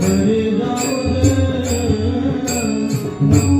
घरी जाऊ दे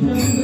चंद्रा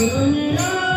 दुनिया